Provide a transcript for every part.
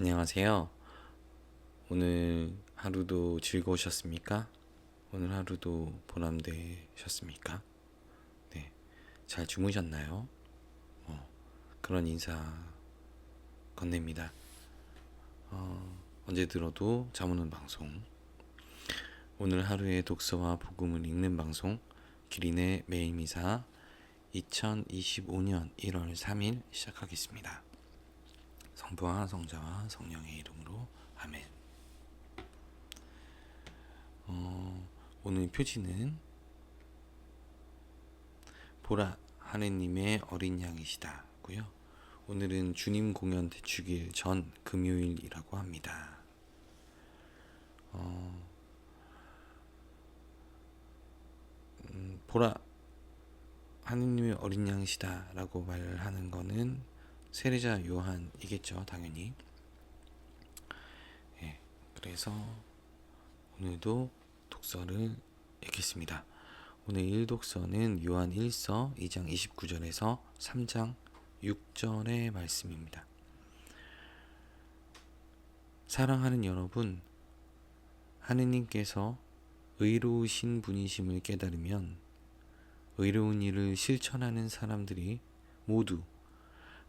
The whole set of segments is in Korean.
안녕하세요. 오늘 하루도 즐거우셨습니까? 오늘 하루도 보람되셨습니까? 네. 잘 주무셨나요? 어, 그런 인사 건넵니다. 어, 언제 들어도 잠 오는 방송. 오늘 하루의 독서와 복음을 읽는 방송, 기린의 매일 미사 2025년 1월 3일 시작하겠습니다. 성부와 성자와 성령의 이름으로 아멘. 어, 오늘 표지는 보라 하느님의 어린 양이시다고요. 오늘은 주님 공연 대축일 전 금요일이라고 합니다. 어, 음, 보라 하느님의 어린 양이시다라고 말하는 거는 세례자 요한이겠죠, 당연히. 예, 그래서 오늘도 독서를 읽겠습니다. 오늘 1독서는 요한 1서 2장 29절에서 3장 6절의 말씀입니다. 사랑하는 여러분, 하느님께서 의로우신 분이심을 깨달으면 의로운 일을 실천하는 사람들이 모두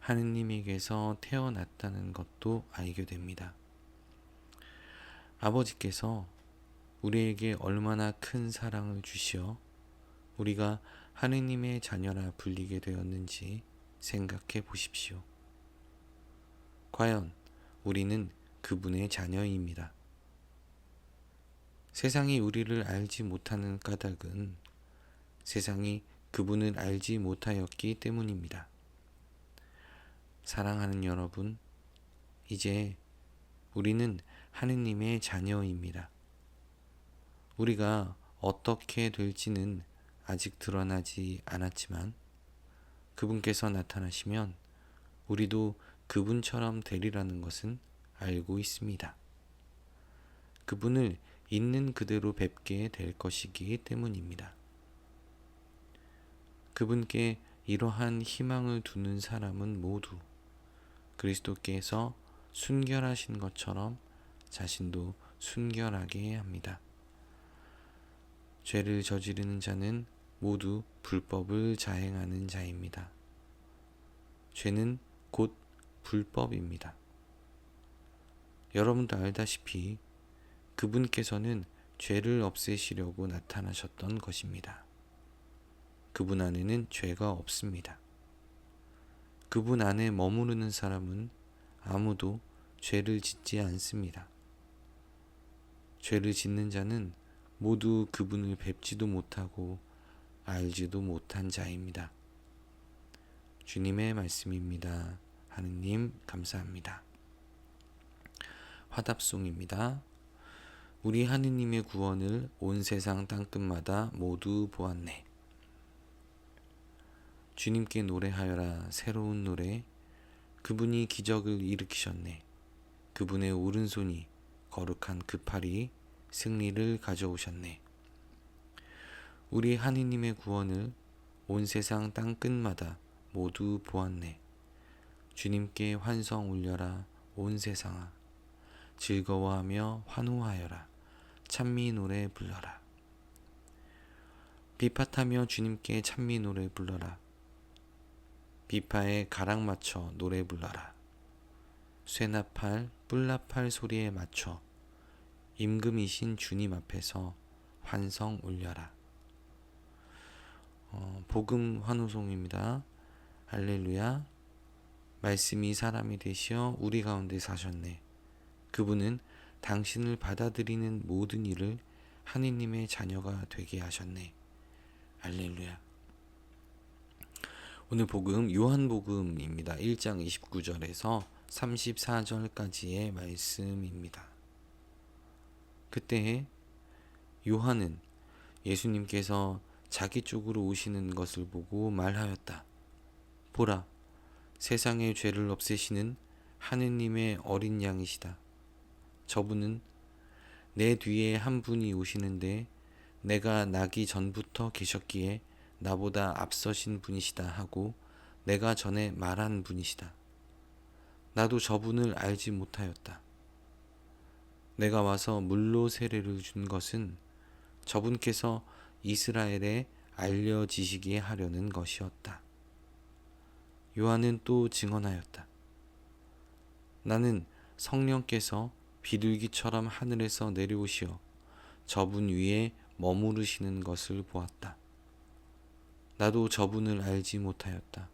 하느님에게서 태어났다는 것도 알게 됩니다. 아버지께서 우리에게 얼마나 큰 사랑을 주시어 우리가 하느님의 자녀라 불리게 되었는지 생각해 보십시오. 과연 우리는 그분의 자녀입니다. 세상이 우리를 알지 못하는 까닭은 세상이 그분을 알지 못하였기 때문입니다. 사랑하는 여러분, 이제 우리는 하느님의 자녀입니다. 우리가 어떻게 될지는 아직 드러나지 않았지만 그분께서 나타나시면 우리도 그분처럼 되리라는 것은 알고 있습니다. 그분을 있는 그대로 뵙게 될 것이기 때문입니다. 그분께 이러한 희망을 두는 사람은 모두 그리스도께서 순결하신 것처럼 자신도 순결하게 합니다. 죄를 저지르는 자는 모두 불법을 자행하는 자입니다. 죄는 곧 불법입니다. 여러분도 알다시피 그분께서는 죄를 없애시려고 나타나셨던 것입니다. 그분 안에는 죄가 없습니다. 그분 안에 머무르는 사람은 아무도 죄를 짓지 않습니다. 죄를 짓는 자는 모두 그분을 뵙지도 못하고 알지도 못한 자입니다. 주님의 말씀입니다. 하느님 감사합니다. 화답송입니다. 우리 하느님의 구원을 온 세상 땅끝마다 모두 보았네. 주님께 노래하여라 새로운 노래. 그분이 기적을 일으키셨네. 그분의 오른손이 거룩한 그 팔이 승리를 가져오셨네. 우리 하느님의 구원을 온 세상 땅 끝마다 모두 보았네. 주님께 환성 울려라 온 세상아. 즐거워하며 환호하여라. 찬미 노래 불러라. 비팟하며 주님께 찬미 노래 불러라 비파에 가락 맞춰 노래 불러라. 쇠나팔, 뿔나팔 소리에 맞춰 임금이신 주님 앞에서 환성 울려라. 어, 복음 환호송입니다. 할렐루야. 말씀이 사람이 되시어 우리 가운데 사셨네. 그분은 당신을 받아들이는 모든 일을 하느님의 자녀가 되게 하셨네. 할렐루야. 오늘 복음 요한복음입니다. 1장 29절에서 34절까지의 말씀입니다. 그때 요한은 예수님께서 자기 쪽으로 오시는 것을 보고 말하였다. 보라, 세상의 죄를 없애시는 하느님의 어린 양이시다. 저분은 내 뒤에 한 분이 오시는데 내가 나기 전부터 계셨기에 나보다 앞서신 분이시다 하고 내가 전에 말한 분이시다. 나도 저분을 알지 못하였다. 내가 와서 물로 세례를 준 것은 저분께서 이스라엘에 알려지시게 하려는 것이었다. 요한은 또 증언하였다. 나는 성령께서 비둘기처럼 하늘에서 내려오시어 저분 위에 머무르시는 것을 보았다. 나도 저분을 알지 못하였다.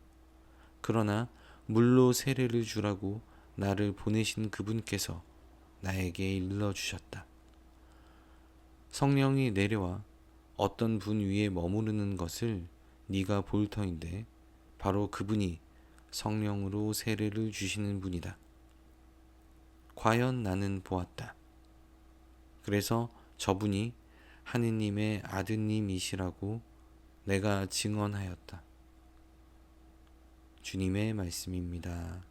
그러나 물로 세례를 주라고 나를 보내신 그분께서 나에게 일러 주셨다. 성령이 내려와 어떤 분 위에 머무르는 것을 네가 볼 터인데 바로 그분이 성령으로 세례를 주시는 분이다. 과연 나는 보았다. 그래서 저분이 하느님의 아드님이시라고 내가 증언하였다. 주님의 말씀입니다.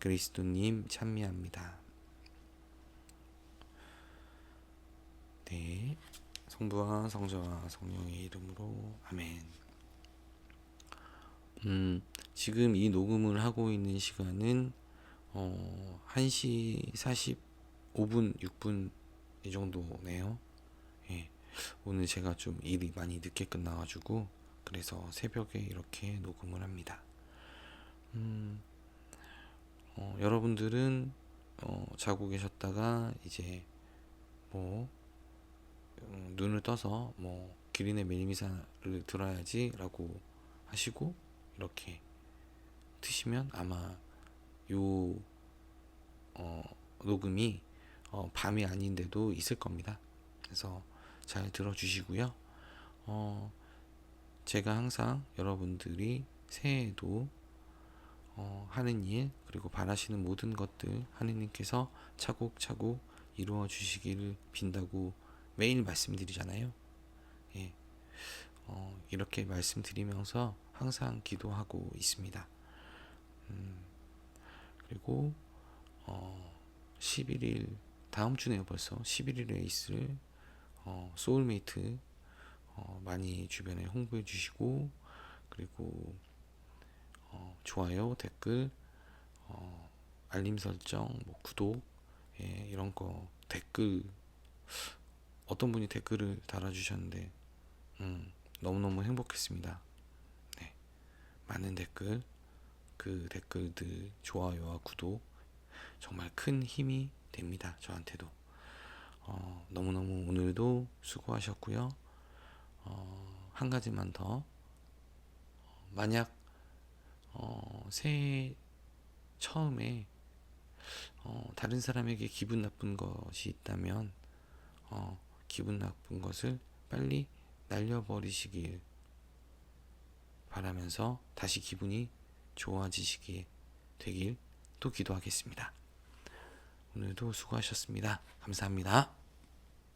그리스도님 찬미합니다. 네. 성부와 성자와 성령의 이름으로 아멘. 음, 지금 이 녹음을 하고 있는 시간은 어, 1시 45분, 6분 이 정도네요. 예. 오늘 제가 좀 일이 많이 늦게 끝나가지고 그래서 새벽에 이렇게 녹음을 합니다. 음, 어, 여러분들은 어, 자고 계셨다가 이제 뭐 음, 눈을 떠서 뭐 기린의 매미사를 들어야지라고 하시고 이렇게 트시면 아마 요 어, 녹음이 어, 밤이 아닌데도 있을 겁니다. 그래서 잘 들어주시고요. 어, 제가 항상 여러분들이 새해에도 어, 하는 일 그리고 바라시는 모든 것들 하느님께서 차곡차곡 이루어 주시기를 빈다고 매일 말씀드리잖아요. 예. 어, 이렇게 말씀드리면서 항상 기도하고 있습니다. 음, 그리고 어, 11일 다음 주네요 벌써 11일에 있을 어, 소울메이트 어, 많이 주변에 홍보해 주시고 그리고 어, 좋아요 댓글 어, 알림 설정 뭐 구독 예, 이런 거 댓글 어떤 분이 댓글을 달아주셨는데 음, 너무너무 행복했습니다. 네, 많은 댓글 그 댓글들 좋아요와 구독 정말 큰 힘이 됩니다. 저한테도 어, 너무너무 오늘도 수고하셨고요. 어, 한 가지만 더 어, 만약 어, 새해 처음에 어, 다른 사람에게 기분 나쁜 것이 있다면 어, 기분 나쁜 것을 빨리 날려버리시길 바라면서 다시 기분이 좋아지시게 되길 또 기도하겠습니다. 오늘도 수고하셨습니다. 감사합니다.